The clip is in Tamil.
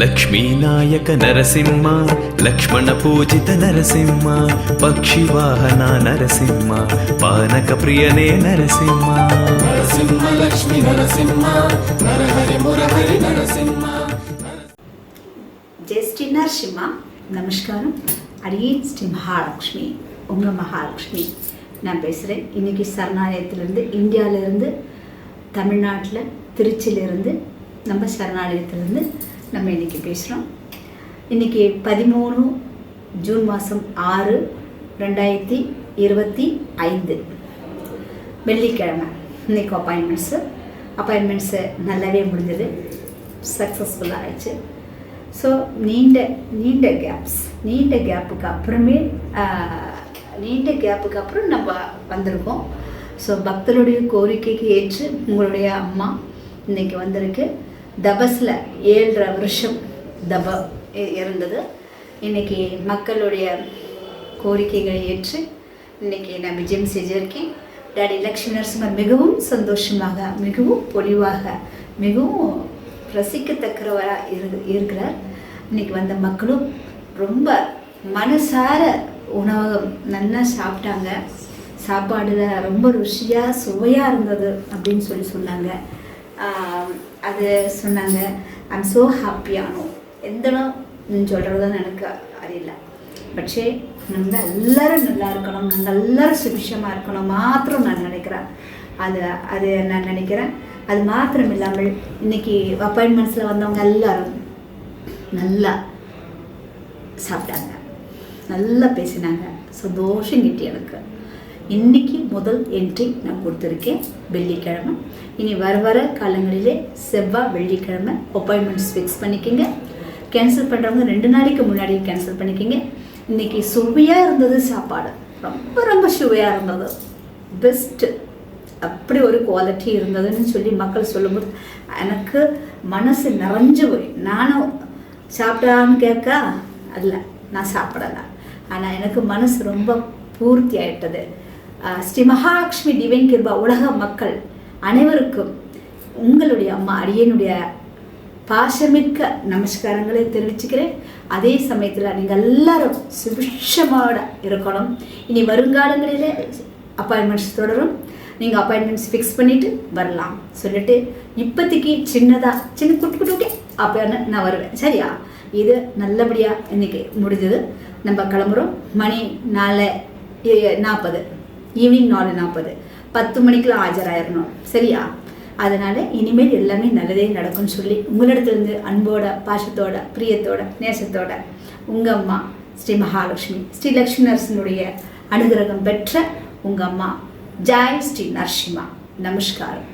లక్ష్మీనాయక நரசிம்மா லக்ஷ்மண పూజిత நரசிம்மா పక్షి వాహన నరసింహ పానక ప్రియనే நரசிம்மா. నరసింహ நரசிம்மா నరసింహ నరహరి మురహరి నరసింహ జై శ్రీ నరసింహ நமஸ்காரம். அடியேன் ஸ்ரீ மகாலட்சுமி உங்கள் மகாலட்சுமி நான் பேசுகிறேன் இன்றைக்கி சரணாலயத்திலேருந்து இந்தியாவிலேருந்து தமிழ்நாட்டில் திருச்சியிலேருந்து நம்ம சரணாலயத்திலேருந்து நம்ம இன்றைக்கி பேசுகிறோம் இன்றைக்கி பதிமூணு ஜூன் மாதம் ஆறு ரெண்டாயிரத்தி இருபத்தி ஐந்து. வெள்ளிக்கிழமை. இன்னைக்கு அப்பாயின்மெண்ட்ஸு அப்பாயின்மெண்ட்ஸு நல்லாவே முடிஞ்சது. சக்ஸஸ்ஃபுல்லாக ஆயிடுச்சு. ஸோ நீண்ட நீண்ட கேப்ஸ் நீண்ட கேப்புக்கு அப்புறமே நீண்ட கேப்புக்கு அப்புறம் நம்ம வந்திருக்கோம். ஸோ பக்தருடைய கோரிக்கைக்கு ஏற்று உங்களுடைய அம்மா இன்னைக்கு வந்திருக்கு. தபஸில் ஏழரை வருஷம் தப இருந்தது. இன்னைக்கு மக்களுடைய கோரிக்கைகளை ஏற்று இன்னைக்கு நான் விஜயம் செஞ்சிருக்கேன். டாடி லக்ஷ்மி நரசிம்மர் மிகவும் சந்தோஷமாக மிகவும் பொலிவாக மிகவும் ரசிக்கத்தக்கிறவராக இரு இருக்கிறார். இன்னைக்கு வந்த மக்களும் ரொம்ப மனசார உணவகம் நல்லா சாப்பிட்டாங்க. சாப்பாடுல ரொம்ப ருசியாக சுவையாக இருந்தது அப்படின்னு சொல்லி சொன்னாங்க. அது சொன்னாங்க ஐம் ஸோ ஹாப்பியானோம் எந்த சொல்கிறதுன்னு எனக்கு அறியல. பட்சே நம்ம எல்லோரும் நல்லா இருக்கணும் நாங்கள் எல்லாரும் சுபிஷமாக இருக்கணும் மாத்திரம் நான் நினைக்கிறேன். அது அது நான் நினைக்கிறேன். அது மாத்திரம் இல்லாமல் இன்னைக்கு அப்பாயின்மெண்ட்ஸில் வந்தவங்க எல்லாரும் நல்லா சாப்பிட்டாங்க. நல்லா பேசினாங்க. சந்தோஷம் கிட்டி எனக்கு. இன்னைக்கு முதல் என்ட்ரி நான் கொடுத்துருக்கேன் வெள்ளிக்கிழமை. இனி வர வர காலங்களிலே செவ்வாய் வெள்ளிக்கிழமை அப்பாயின்மெண்ட்ஸ் ஃபிக்ஸ் பண்ணிக்கோங்க. கேன்சல் பண்ணுறவங்க ரெண்டு நாளைக்கு முன்னாடி கேன்சல் பண்ணிக்கோங்க. இன்னைக்கு சுவையாக இருந்தது சாப்பாடு. ரொம்ப ரொம்ப சுவையாக இருந்தது. பெஸ்ட்டு அப்படி ஒரு குவாலிட்டி இருந்ததுன்னு சொல்லி மக்கள் சொல்லும்போது எனக்கு மனசு நிறைஞ்சு போய் நானும் சாப்பிட்டான்னு கேட்க? அல்ல நான் சாப்பிடலை. ஆனால் எனக்கு மனசு ரொம்ப பூர்த்தி ஆயிட்டது. ஸ்ரீ மகாலட்சுமி டிவைன் கிருபா உலக மக்கள் அனைவருக்கும் உங்களுடைய அம்மா அடியனுடைய பாசமிக்க நமஸ்காரங்களை தெரிவிச்சுக்கிறேன். அதே சமயத்தில் நீங்கள் எல்லாரும் சுபிஷமாக இருக்கணும். இனி வருங்காலங்களிலே அப்பாயின்மெண்ட்ஸ் தொடரும். நீங்கள் அப்பாயின்மெண்ட்ஸ் ஃபிக்ஸ் பண்ணிவிட்டு வரலாம். சொல்லிட்டு இப்போதைக்கு சின்னதாக சின்ன குட்டி குட்டி குட்டி அப்போன்னு நான் வருவேன். சரியா? இது நல்லபடியாக இன்னைக்கு முடிஞ்சது. நம்ம கிளம்புறோம். மணி நாலு நாற்பது. ஈவினிங் நாலு நாற்பது பத்து மணிக்கெலாம் ஆஜராயிடணும் சரியா? அதனால் இனிமேல் எல்லாமே நல்லதே நடக்கும்னு சொல்லி உங்களிடத்துலேருந்து அன்போட பாசத்தோட பிரியத்தோட நேசத்தோட உங்கள் அம்மா ஸ்ரீ மகாலட்சுமி ஸ்ரீ லக்ஷ்மி நரசினுடைய அனுகிரகம் பெற்ற உங்கள் அம்மா ஜாய் ஸ்ரீ நரசிம்மா. நமஸ்காரம்.